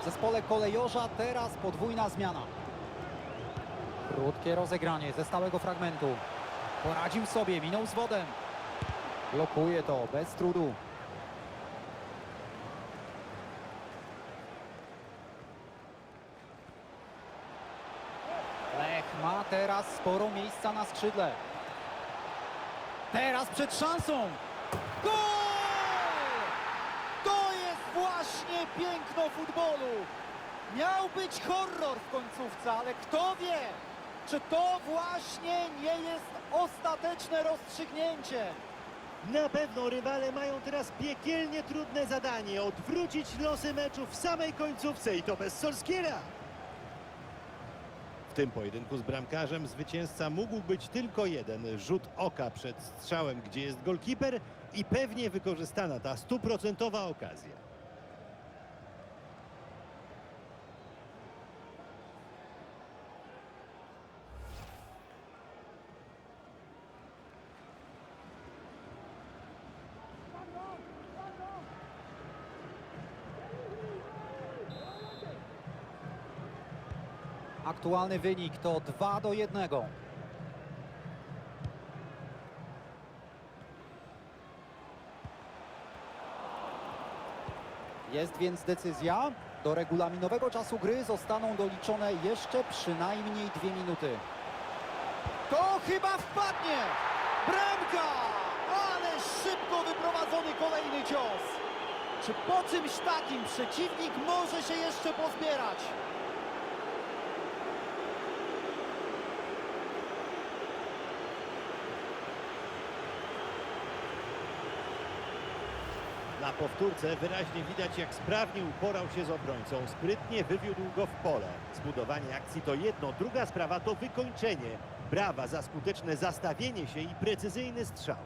W zespole kolejorza teraz podwójna zmiana. Krótkie rozegranie ze stałego fragmentu. Poradził sobie, minął z wodem. Blokuje to bez trudu. Lech ma teraz sporo miejsca na skrzydle. Teraz przed szansą. Gol! Właśnie piękno futbolu. Miał być horror w końcówce, ale kto wie, czy to właśnie nie jest ostateczne rozstrzygnięcie. Na pewno rywale mają teraz piekielnie trudne zadanie odwrócić losy meczu w samej końcówce i to bez Solskiera. W tym pojedynku z bramkarzem zwycięzca mógł być tylko jeden. Rzut oka przed strzałem, gdzie jest golkiper i pewnie wykorzystana ta stuprocentowa okazja. Aktualny wynik to 2 do 1. Jest więc decyzja. Do regulaminowego czasu gry zostaną doliczone jeszcze przynajmniej dwie minuty. To chyba wpadnie! Bramka! Ale szybko wyprowadzony kolejny cios. Czy po czymś takim przeciwnik może się jeszcze pozbierać? Na powtórce wyraźnie widać, jak sprawnie uporał się z obrońcą. Sprytnie wywiódł go w pole. Zbudowanie akcji to jedno, druga sprawa to wykończenie. Brawa za skuteczne zastawienie się i precyzyjny strzał.